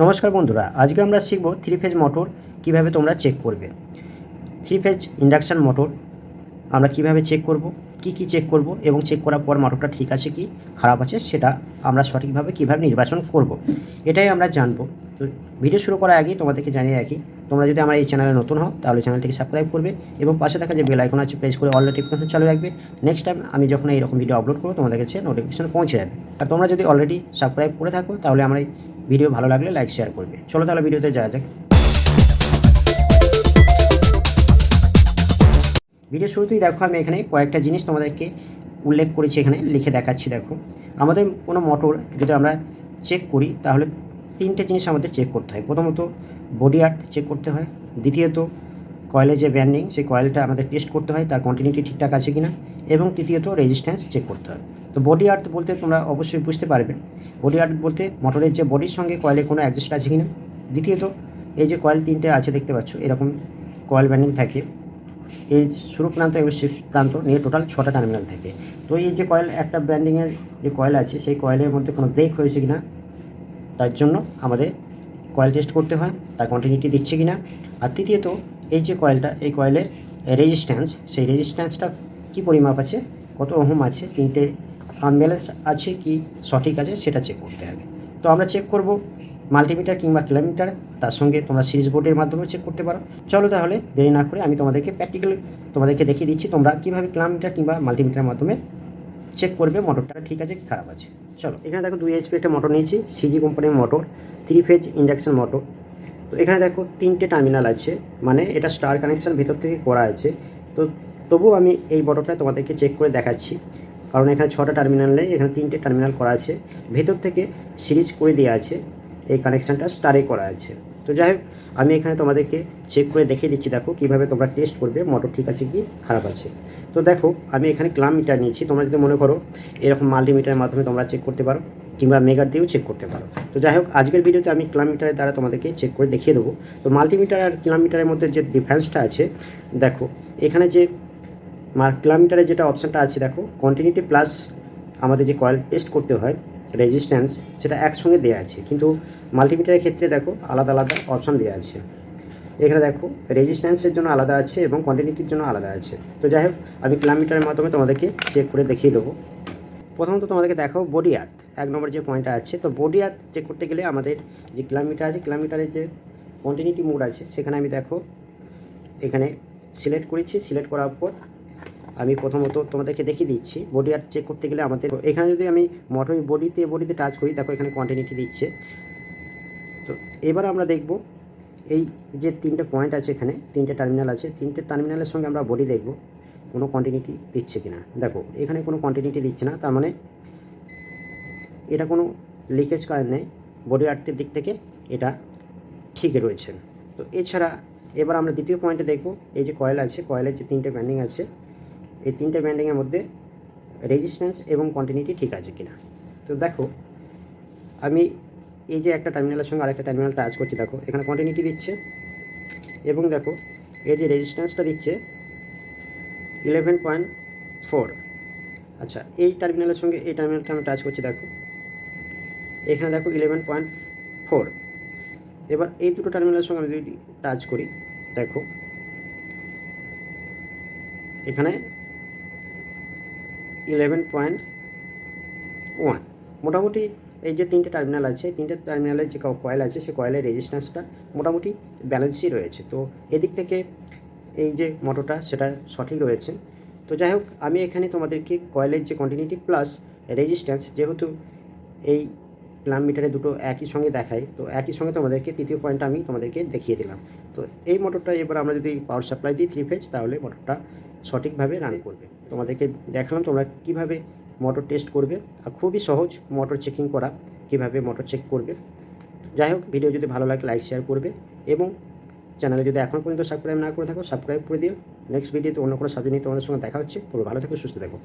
নমস্কার বন্ধুরা, আজকে আমরা শিখব থ্রি ফেজ মোটর কীভাবে তোমরা চেক করবে। থ্রি ফেজ ইন্ডাকশান মোটর আমরা কীভাবে চেক করব, কি কি চেক করব এবং চেক করার পর মোটরটা ঠিক আছে কি, খারাপ আছে সেটা আমরা সঠিকভাবে কীভাবে নির্বাচন করব। এটাই আমরা জানব। তো ভিডিও শুরু করার আগেই তোমাদেরকে জানিয়ে রাখি, তোমরা যদি আমার এই চ্যানেলে নতুন হও, তাহলে চ্যানেলটিকে সাবস্ক্রাইব করবে এবং পাশে থাকা যে বেল আইকন আছে প্রেস করে অল নোটিফিকেশন চালু রাখবে। নেক্সট টাইম আমি যখন এইরকম ভিডিও আপলোড করব, তোমাদের কাছে নোটিফিকেশন পৌঁছে যাবে। আর তোমরা যদি অলরেডি সাবস্ক্রাইব করে থাকো, তাহলে আমার এই ভিডিও ভালো লাগলে লাইক শেয়ার করবে। চলো তাহলে ভিডিওতে যাওয়া যাক। ভিডিও শুরুতেই দেখো আমি এখানে কয়েকটা জিনিস তোমাদেরকে উল্লেখ করেছি এখানে, লিখে দেখাচ্ছি, দেখো। আমাদের কোনো মোটর যদি আমরা চেক করি, তাহলে তিনটে জিনিস আমাদের চেক করতে হয়। প্রথমত বডি আর্ট চেক করতে হয়। দ্বিতীয়ত কয়েলের যে ব্যান্ডিং সেই কয়েলটা আমাদের টেস্ট করতে হয়, তার কন্টিনিউটি ঠিকঠাক আছে কিনা, এবং তৃতীয়ত রেজিস্ট্যান্স চেক করতে হয়। তো বডি আর্ট বলতে তোমরা অবশ্যই বুঝতে পারবে। বডি আর্ট বলতে মোটরের যে বডির সঙ্গে কয়েলে কোনো অ্যাডজাস্ট আছে কিনা। দ্বিতীয়ত, এই যে কয়েল তিনটে আছে দেখতে পাচ্ছ, এরকম কয়েল ব্যান্ডিং থাকে। এই শুরু প্রান্ত এবং শেষ প্রান্ত নিয়ে টোটাল ছটা টার্মিনাল থাকে। তো এই যে কয়েল একটা ব্যান্ডিংয়ের যে কয়েল আছে, সেই কয়েলের মধ্যে কোনো ব্রেক হয়েছে কিনা, তার জন্য আমাদের কয়েল টেস্ট করতে হয়, তার কন্টিনিউটি দিচ্ছে কিনা। আর তৃতীয়ত এই যে কয়েলটা এই কয়েলের রেজিস্ট্যান্স সেই রেজিস্ট্যান্সটা কী পরিমাপ আছে? কত ওহম আছে? তিনটে আনব্যালেন্স আছে কি সঠিক আছে? সেটা চেক করতে হবে। তো আমরা চেক করব মাল্টিমিটার কিংবা কিলোমিটার তার সঙ্গে তোমরা সিরিজ বোর্ডের মাধ্যমে চেক করতে পারো। চলো তাহলে দেরি না করে আমি তোমাদেরকে প্র্যাকটিক্যাল তোমাদেরকে দেখিয়ে দিচ্ছি তোমরা কীভাবে কিলোমিটার কিংবা মাল্টিমিটারের মাধ্যমে চেক করবে মোটরটা ঠিক আছে কি খারাপ আছে। চলো, এখানে দেখো দুই এইচপি একটা মোটর নিয়েছি সিজি কোম্পানির motor three phase induction motor তো এখানে দেখো তিনটে টার্মিনাল আছে মানে এটা স্টার কানেকশান ভিতর থেকে করা আছে। তো তবুও আমি এই মোটরটা তোমাদেরকে চেক করে দেখাচ্ছি, কারণ এখানে ছটা টার্মিনালে এখানে তিনটে টার্মিনাল করা আছে। ভেতর থেকে সিরিজ করে দেওয়া আছে, এই কানেকশানটা স্টারে করা আছে। তো যাই হোক, আমি এখানে তোমাদেরকে চেক করে দেখিয়ে দিচ্ছি, দেখো কীভাবে তোমরা টেস্ট করবে মোটর ঠিক আছে কি, খারাপ আছে। তো দেখো, আমি এখানে ক্লাম মিটার নিয়েছি, তোমরা যদি মনে করো এরকম মাল্টিমিটারের মাধ্যমে তোমরা চেক করতে পারো। কিংবা মেগার দিয়েও চেক করতে পারো। তো যাই হোক আজকের ভিডিওতে আমি কিলোমিটারের দ্বারা তোমাদেরকে চেক করে দেখিয়ে দেবো। তো মাল্টিমিটার আর কিলোমিটারের মধ্যে যে ডিফারেন্সটা আছে, দেখো, এখানে যে কিলোমিটারের যেটা অপশানটা আছে, দেখো কন্টিনিউটি প্লাস আমাদের যে কয়েল টেস্ট করতে হয় রেজিস্ট্যান্স সেটা একসঙ্গে দেওয়া আছে। কিন্তু মাল্টিমিটারের ক্ষেত্রে, দেখো, আলাদা আলাদা অপশান দেওয়া আছে। এখানে দেখো রেজিস্ট্যান্সের জন্য আলাদা আছে এবং কন্টিনিউটির জন্য আলাদা আছে। তো যাই হোক আমি কিলোমিটারের মাধ্যমে তোমাদেরকে চেক করে দেখিয়ে দেবো। প্রথমত তোমাদেরকে দেখো বডি আর্থ এক নম্বর যে পয়েন্টটা আছে, তো বডি আর চেক করতে গেলে আমাদের যে কিলোমিটার আছে কিলোমিটারের যে কন্টিনিউটি মোড আছে, সেখানে আমি দেখো, এখানে সিলেক্ট করেছি সিলেক্ট করার পর আমি প্রথমত তোমাদেরকে দেখিয়ে দিচ্ছি বডি আর চেক করতে গেলে আমাদের, এখানে যদি আমি মোটর বডিতে বডিতে টাচ করি, দেখো এখানে কন্টিনিউটি দিচ্ছে। তো এবার আমরা দেখব, এই যে তিনটে পয়েন্ট আছে এখানে, তিনটে টার্মিনাল আছে, তিনটে টার্মিনালের সঙ্গে আমরা বডি দেখব, কোনো কন্টিনিউটি দিচ্ছে কিনা। দেখো, এখানে কোনো কন্টিনিউটি দিচ্ছে না, তার মানে এটা কোনো লিকেজ কারেন্ট নেই বডি আর্টের দিক থেকে এটা ঠিক রয়েছে। তো এছাড়া এবার আমরা দ্বিতীয় পয়েন্টে দেখব, এই যে কয়েল আছে কয়েলের যে তিনটে ব্যান্ডিং আছে, এই তিনটে ব্যান্ডিংয়ের মধ্যে রেজিস্ট্যান্স এবং কন্টিনিউটি ঠিক আছে কিনা। তো দেখো, আমি এই যে একটা টার্মিনালের সঙ্গে আরেকটা টার্মিনাল টাচ করছি, দেখো, এখানে কন্টিনিউটি দিচ্ছে এবং দেখো, এই যে রেজিস্ট্যান্সটা দিচ্ছে ইলেভেন পয়েন্ট ফোর আচ্ছা এই টার্মিনালের সঙ্গে এই টার্মিনালটা আমি টাচ করছি, দেখো এখানে দেখো ইলেভেন পয়েন্ট ফোর এবার এই দুটো টার্মিনালের সঙ্গে আমি যদি টাচ করি, দেখো। এখানে ইলেভেন পয়েন্ট ওয়ান মোটামুটি এই যে তিনটে টার্মিনাল আছে, তিনটে টার্মিনালের যে কয়েল আছে, সেই কয়েলের রেজিস্ট্যান্সটা মোটামুটি ব্যালেন্সই রয়েছে। তো এদিক থেকে এই যে মোটরটা সেটা সঠিক রয়েছে। তো যাই হোক, আমি এখানে তোমাদেরকে কয়েলের যে কন্টিনিউটি প্লাস রেজিস্ট্যান্স যেহেতু এই প্লাম মিটারে দুটো একই সঙ্গে দেখায় তো একই সঙ্গে তোমাদেরকে তৃতীয় পয়েন্টটা আমি তোমাদেরকে দেখিয়ে দিলাম। তো এই মোটরটা এবার আমরা যদি পাওয়ার সাপ্লাই দিই থ্রি ফেজ তাহলে মোটরটা সঠিকভাবে রান করবে। তোমাদেরকে দেখালাম তোমরা কীভাবে মোটর টেস্ট করবে, আর খুবই সহজ মোটর চেকিং করা, কীভাবে মোটর চেক করবে। যাই হোক ভিডিও যদি ভালো লাগে লাইক শেয়ার করবে, এবং চ্যানেলে যদি এখন পর্যন্ত সাবস্ক্রাইব না করে থাকো সাবস্ক্রাইব করে দিও। নেক্সট ভিডিওতে অন্য কোনো সাবজেক্ট নিয়ে তোমাদের সঙ্গে দেখা হচ্ছে। পুরো ভালো থাকো, সুস্থ থাকো।